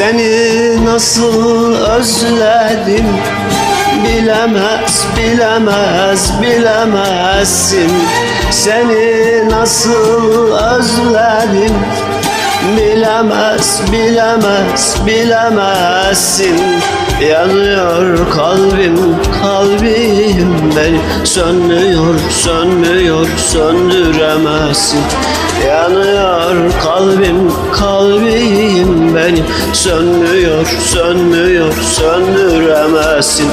Seni nasıl özledim Bilemez, bilemez, bilemezsin. Seni nasıl özledim Bilemez, bilemez, bilemezsin. Yanıyor kalbim, kalbim beni. Sönmüyor, sönmüyor, söndüremezsin. Yanıyor kalbim, kalbim beni. Sönmüyor, sönmüyor, söndüremezsin.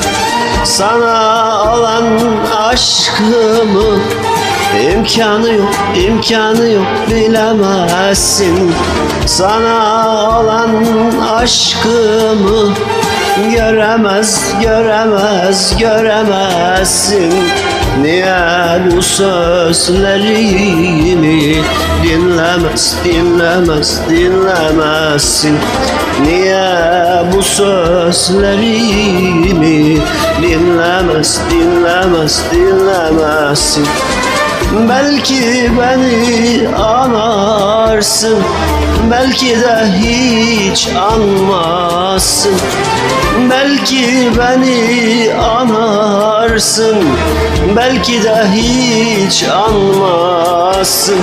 Sana olan aşkımı İmkanı yok, imkanı yok bilemezsin. Sana olan aşkımı Göremez, göremez, göremezsin. Niye bu sözlerimi dinlemez, dinlemez, dinlemezsin? Niye bu sözlerimi dinlemez, dinlemez, dinlemezsin Belki beni anarsın Belki de hiç anmazsın. Belki beni anarsın Belki de hiç anmazsın.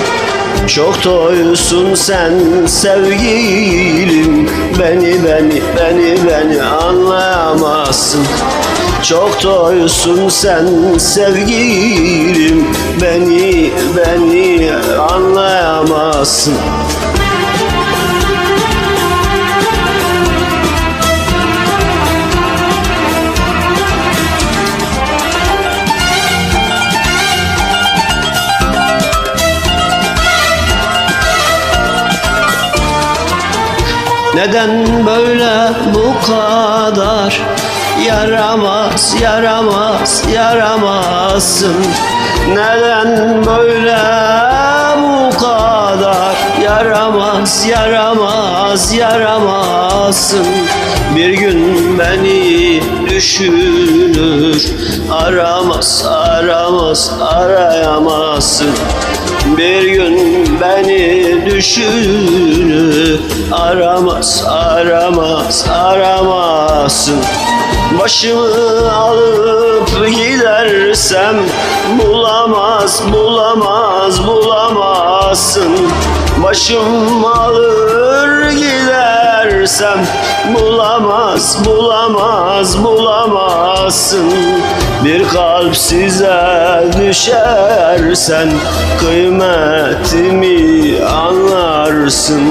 Çok toysun sen sevgilim Beni beni beni beni anlayamazsın Çok toysun sen sevgilim. Beni beni anlayamazsın. Neden böyle bu kadar Yaramaz, yaramaz, yaramazsın. Neden böyle bu kadar? Yaramaz, yaramaz, yaramazsın. Bir gün beni düşünür Aramaz, aramaz, arayamazsın. Bir gün beni düşünür Aramaz, aramaz, aramazsın Başımı alıp gidersem Bulamaz, bulamaz, bulamazsın. Başım alır gidersem Bulamaz, bulamaz, bulamazsın. Bir kalp size düşersen Kıymetimi anlarsın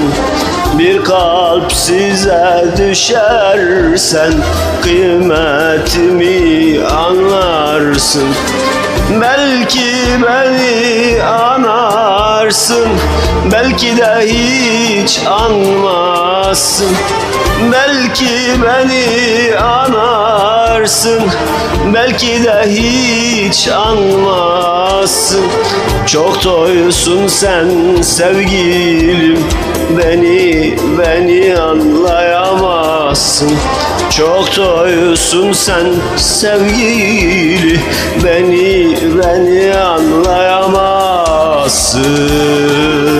Bir kalp size düşersen Kıymetimi anlarsın. Belki beni anarsın Belki de hiç anmazsın. Belki beni anarsın Belki de hiç anmazsın. Çok toysun sen sevgilim Beni, beni anlayamazsın. Çok toysun sen sevgili. Beni, beni anlayamazsın